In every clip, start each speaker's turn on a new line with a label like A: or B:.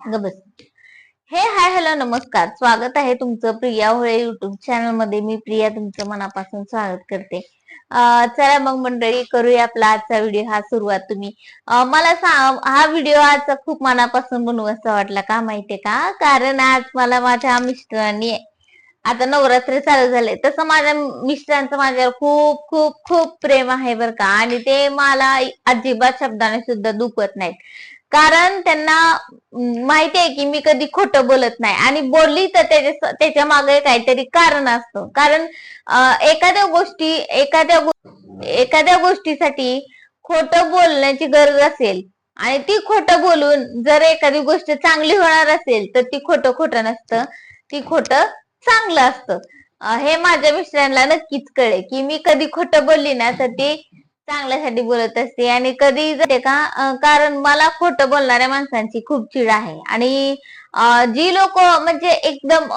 A: हे hi hello नमस्कार. स्वागत आहे तुमचं प्रिया होळे युट्यूब चॅनलमध्ये मी प्रिया तुमचं मनापासून स्वागत करते. चला मग मंडळी करूया आपला आजचा व्हिडिओ हा सुरुवात तुम्ही. मला हा व्हिडिओ आजचा खूप मनापासून बनवायचा वाटला का? माहितीये का? कारण आज मला माझ्या मिस्टरांनी आता नवरात्र चालू झाले तसं माझ्या मिस्टरांचं माझ्यावर खूप खूप खूप प्रेम आहे बरं का? आणि ते मला अजिबात शब्दाने सुद्धा दुखत नाहीत. कारण त्यांना माहिती आहे की मी कधी खोटं बोलत नाही. आणि बोलली तर त्याच्या त्याच्यामागे काहीतरी कारण असतं. कारण एखाद्या गोष्टी एखाद्या एखाद्या गोष्टीसाठी खोटं बोलण्याची गरज असेल आणि ती खोटं बोलून जर एखादी गोष्ट चांगली होणार असेल तर ती खोटं खोटं नसतं. ती खोटं चांगलं असतं. हे माझ्या मिस्टरांना नक्कीच कळे की मी कधी खोटं बोलली ना तर ती चांगल्यासाठी बोलत असते. आणि कधी जाते का कारण मला खोटं बोलणाऱ्या माणसांची खूप चिड आहे. आणि जी लोक म्हणजे एकदम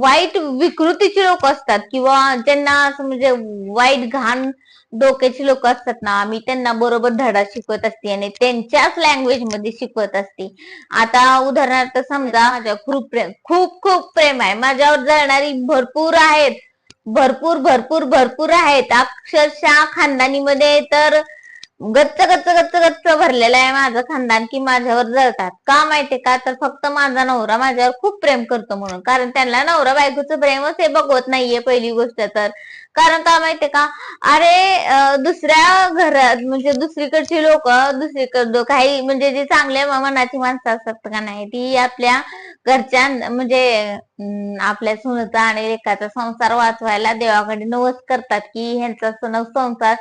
A: वाईट विकृतीची लोक असतात किंवा ज्यांना असं म्हणजे वाईट घाण डोक्याची लोक असतात ना मी त्यांना बरोबर धडा शिकवत असते आणि त्यांच्याच लँग्वेजमध्ये शिकवत असते. आता उदाहरणार्थ समजा माझ्या खूप प्रेम खूप खूप प्रेम आहे. माझ्यावर जळणारी भरपूर आहेत. भरपूर भरपूर भरपूर आहेत. अक्षरशः खानदानीमध्ये तर गच्च गच्च गच्च गच्च भरलेलं आहे माझं खानदान की माझ्यावर जळतात. का माहितीये का? तर फक्त माझा नवरा माझ्यावर खूप प्रेम करतो म्हणून. कारण त्यांना नवरा बायकोचं प्रेमच हे बघवत नाहीये पहिली गोष्ट तर. कारण का माहितीये का? अरे दुसऱ्या घरात म्हणजे दुसरीकडची लोक दुसरीकडं काही म्हणजे जी चांगल्या मनाची माणसं असतात का नाही ती आपल्या घरच्या म्हणजे आपल्या सुनता आणि लेखाचा संसार वाचवायला देवाकडे नवस करतात की ह्यांचा सण संसार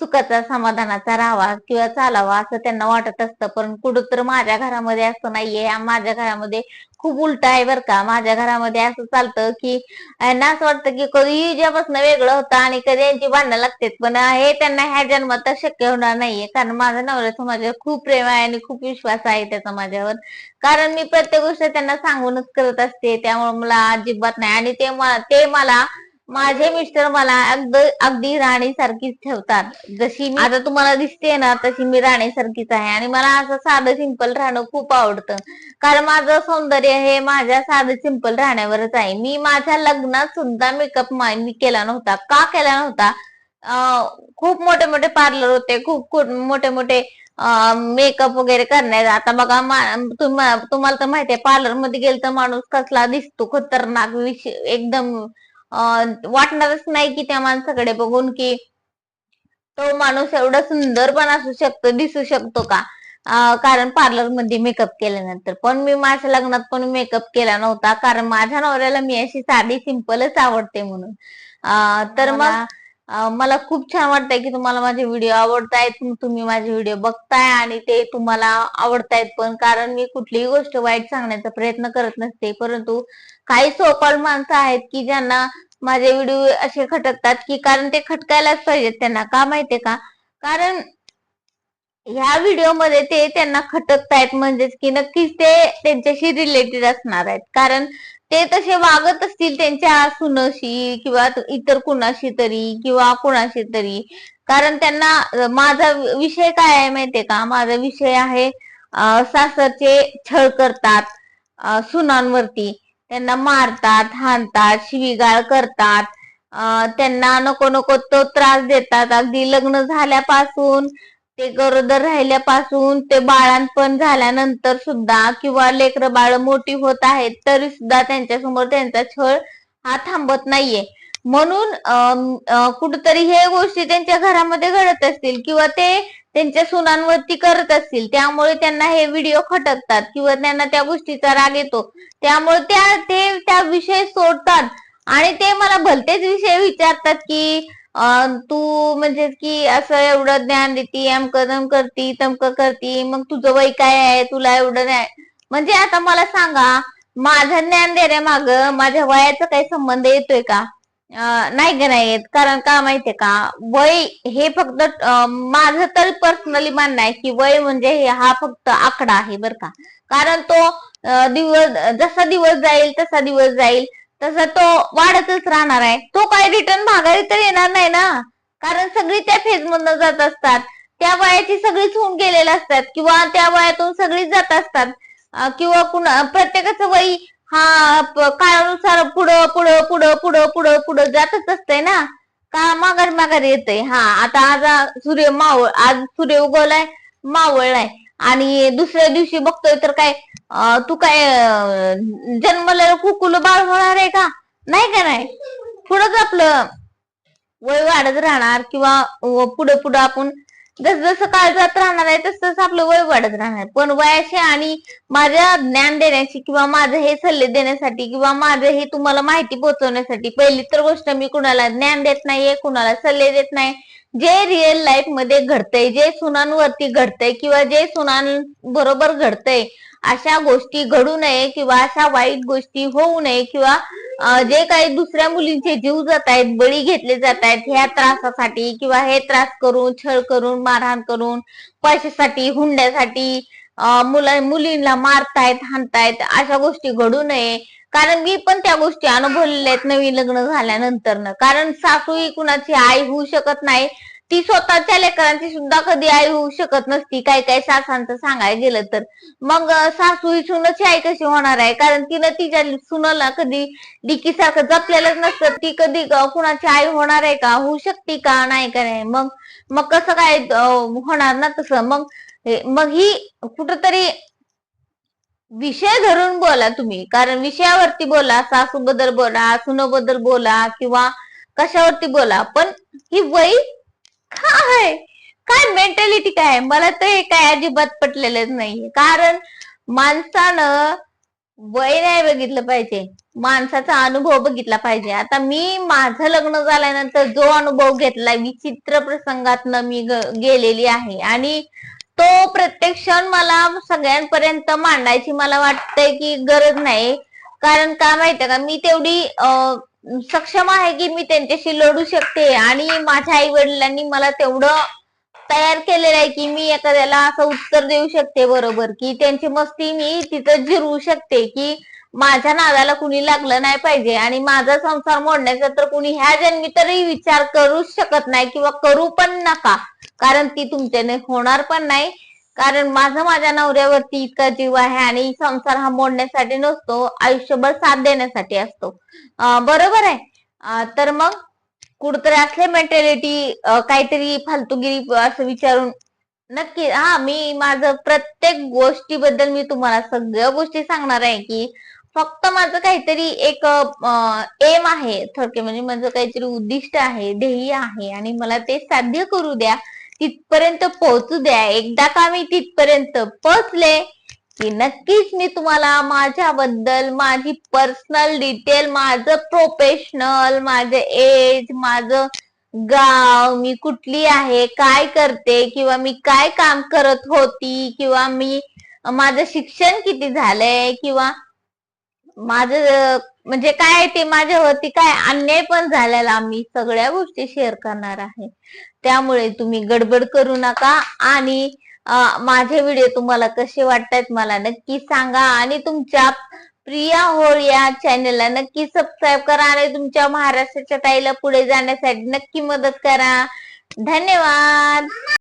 A: सुखाचा समाधानाचा राहावा किंवा चालावा असं त्यांना वाटत असतं. पण कुठं तर माझ्या घरामध्ये असं नाहीये. माझ्या घरामध्ये खूप उलट आहे बरं का. माझ्या घरामध्ये असं चालतं की यांना असं वाटतं की कधी युजापासून वेगळं होतं आणि कधी यांची भांडणं लागतात. पण हे त्यांना ह्या जन्मात तर शक्य होणार नाहीये. कारण माझा नवऱ्याचं माझ्यावर खूप प्रेम आहे आणि खूप विश्वास आहे त्याचा माझ्यावर. कारण मी प्रत्येक गोष्ट त्यांना सांगूनच करत असते. त्यामुळे मला अजिबात नाही. आणि ते ते मला माझे मिस्टर मला अगदी अगदी सारखीच ठेवतात. जशी मी आता तुम्हाला दिसते ना तशी मी राणीसारखीच आहे. आणि मला असं साधं सिंपल राहणं खूप आवडतं. कारण माझं सौंदर्य हे माझ्या साधं सिंपल राहण्यावरच आहे. मी माझ्या लग्नात सुद्धा मेकअप मी केला नव्हता. का केला नव्हता? खूप मोठे मोठे पार्लर होते. खूप मोठे मोठे मेकअप वगैरे करण्यात. आता बघा तुम्हाला तर माहितीये पार्लरमध्ये गेलं तर माणूस कसला दिसतो. खतरनाक विष- एकदम वाटणारच नाही की त्या माणसाकडे बघून की तो माणूस एवढा सुंदर पण असू शकतो दिसू शकतो का? कारण पार्लरमध्ये मेकअप केल्यानंतर. पण मी माझ्या लग्नात पण मेकअप केला नव्हता. कारण माझ्या नवऱ्याला मी अशी साधी सिंपलच आवडते म्हणून. तर मग मला खूप छान वाटतंय की तुम्हाला माझे व्हिडिओ आवडतायत तुम्ही माझे व्हिडिओ बघताय आणि ते तुम्हाला आवडतायत पण कारण मी कुठलीही गोष्ट वाईट सांगण्याचा प्रयत्न करत नसते. परंतु काही सोपाल माणसं आहेत की ज्यांना माझे व्हिडिओ असे खटकतात की कारण ते खटकायलाच पाहिजेत त्यांना. का माहितीये का? कारण ह्या व्हिडिओमध्ये ते त्यांना खटकतायत म्हणजेच की नक्कीच ते त्यांच्याशी रिलेटेड असणार आहेत. कारण ते तसे वागत असतील त्यांच्या सुनशी किंवा इतर कुणाशी तरी किंवा कुणाशी तरी. कारण त्यांना माझा विषय काय आहे माहितीये का? माझा विषय आहे सासरचे छळ करतात सुनांवरती. त्यांना मारतात हाणतात शिवीगाळ करतात. त्यांना नको नको तो त्रास देतात. अगदी लग्न झाल्यापासून ते गरोदर राहिल्यापासून ते बाळांपण झाल्यानंतर सुद्धा किंवा लेकर बाळ मोठी होत आहेत तरी सुद्धा त्यांच्यासमोर त्यांचा छळ हा थांबत नाहीये. म्हणून कुठतरी कुठंतरी हे गोष्टी त्यांच्या घरामध्ये घडत असतील किंवा ते त्यांच्या सुनांवरती करत असतील त्यामुळे त्यांना हे व्हिडिओ खटकतात किंवा त्यांना त्या गोष्टीचा राग येतो. त्यामुळे त्या ते त्या विषय सोडतात. आणि ते मला भलतेच विषय विचारतात की तू म्हणजे की असं एवढं ज्ञान देती अमकदम करती तमकं करती मग तुझं वय काय आहे? तुला एवढं नाही म्हणजे आता मला सांगा माझं ज्ञान देण्यामाग माझ्या वयाचा काही संबंध येतोय का? नाही का नाही येत. कारण का माहितीये का? वय हे फक्त माझं तर पर्सनली मानणं आहे की वय म्हणजे हा फक्त आकडा आहे बर का. कारण तो दिवस जसा दिवस जाईल तसा दिवस जाईल. तसा तो वाढतच राहणार आहे. तो काय रिटर्न माघारी तर येणार नाही ना. कारण सगळी त्या फेज मधनं जात असतात. त्या वयाची सगळीच होऊन गेलेल्या असतात. किंवा त्या वयातून सगळीच जात असतात. किंवा कुणा प्रत्येकाचं वय हा काळानुसार पुढं पुढं पुढं पुढं पुढं पुढं जातच असतंय ना. का माघार माघार येतंय. हा आता आज सूर्य मावळ आज सूर्य उगवलाय मावळलाय. आणि दुसऱ्या दिवशी बघतोय तर काय तू काय जन्मलेलं कुकुल बाळ होणार आहे का? नाही का नाही? पुढंच आपलं वय वाढत राहणार किंवा पुढे पुढे आपण जसं जसं काळ जात राहणार आहे तसं तसं आपलं वय वाढत राहणार. पण वयाशी आणि माझ्या ज्ञान देण्याची किंवा माझं हे सल्ले देण्यासाठी किंवा माझं हे तुम्हाला माहिती पोहोचवण्यासाठी पहिली तर गोष्ट मी कुणाला ज्ञान देत नाहीये कुणाला सल्ले देत नाही. जे रिअल लाईफमध्ये घडतंय जे सुनांवरती घडतंय किंवा जे सुनांबरोबर घडतंय अशा गोष्टी घडू नये किंवा अशा वाईट गोष्टी होऊ नये किंवा जे काही दुसऱ्या मुलींचे जीव जात आहेत बळी घेतले जात आहेत ह्या त्रासासाठी किंवा हे त्रास करून छळ करून मारहाण करून पैशासाठी हुंड्यासाठी मुला मुलींना मारतायत हाणतायत अशा गोष्टी घडू नये. कारण मी पण त्या गोष्टी अनुभवलेल्या आहेत नवीन लग्न झाल्यानंतर कारण सासू ही कुणाची आई होऊ शकत नाही. ती स्वतःच्या लेकरांची सुद्धा कधी आई होऊ शकत नसती. काय काय सासांचं सांगायला गेलं तर. मग सासू ही सुनची आई कशी होणार आहे? कारण तिनं तिच्या सुनाला कधी डिकीसारखं जपलेलंच नसतं. ती कधी कुणाची आई होणार आहे का? होऊ शकते का? नाही का नाही? मग मग कसं काय होणार ना तसं? मग मग ही कुठंतरी विषय धरून बोला तुम्ही. कारण विषयावरती बोला सासू बद्दल बोला सुनबद्दल बोला किंवा कशावरती बोला. पण ही वय काय काय मेंटॅलिटी काय मला तर हे काय अजिबात पटलेलंच नाहीये. कारण माणसानं वय नाही बघितलं पाहिजे. माणसाचा अनुभव बघितला पाहिजे. आता मी माझं लग्न झाल्यानंतर जो अनुभव घेतला विचित्र प्रसंगातनं मी गेलेली आहे. आणि तो प्रत्येक क्षण मला सगळ्यांपर्यंत मांडायची मला वाटतंय की गरज नाही. कारण का माहितीये का? मी तेवढी सक्षम आहे की मी त्यांच्याशी लढू शकते. आणि माझ्या आई वडिलांनी मला तेवढं तयार केलेलं आहे की मी एखाद्याला असं उत्तर देऊ शकते बरोबर. की त्यांची मस्ती मी तिथं जिरवू शकते की माझ्या नादाला कुणी लागलं नाही पाहिजे आणि माझा संसार मोडण्याचा तर कुणी ह्या जन्मी तरी विचार करूच शकत नाही किंवा करू पण नका. कारण ती तुमच्याने होणार पण नाही. कारण माझा माझ्या नवऱ्यावरती इतका जीव आहे आणि संसार हा मोडण्यासाठी नसतो आयुष्यभर साथ देण्यासाठी असतो. बरोबर आहे. तर मग कुठतरी असले मेंटॅलिटी काहीतरी फालतूगिरी असं विचारून नक्की हा मी माझं प्रत्येक गोष्टीबद्दल मी तुम्हाला सगळ्या गोष्टी सांगणार आहे की फक्त माझं काहीतरी एक एम आहे थोडके म्हणजे माझं काहीतरी उद्दिष्ट आहे ध्येय आहे आणि मला ते साध्य करू द्या. तिथपर्यंत पोहोचू द्या. एकदा का मी तिथपर्यंत पोहोचले की नक्कीच मी तुम्हाला माझ्याबद्दल माझी पर्सनल डिटेल माझं प्रोफेशनल माझं एज माझं गाव मी कुठली आहे काय करते किंवा मी काय काम करत होती किंवा मी माझं शिक्षण किती झालंय किंवा माझं म्हणजे काय ते माझ्यावरती काय अन्याय पण झालेला आम्ही सगळ्या गोष्टी शेअर करणार आहे. त्यामुळे तुम्ही गडबड करू नका आणि माझे व्हिडिओ तुम्हाला कसे वाटतात मला नक्की सांगा आणि तुमच्या प्रिया होळ या चॅनलला नक्की सबस्क्राईब करा आणि तुमच्या महाराष्ट्राच्या ताईला पुढे जाण्यासाठी नक्की मदत करा. धन्यवाद!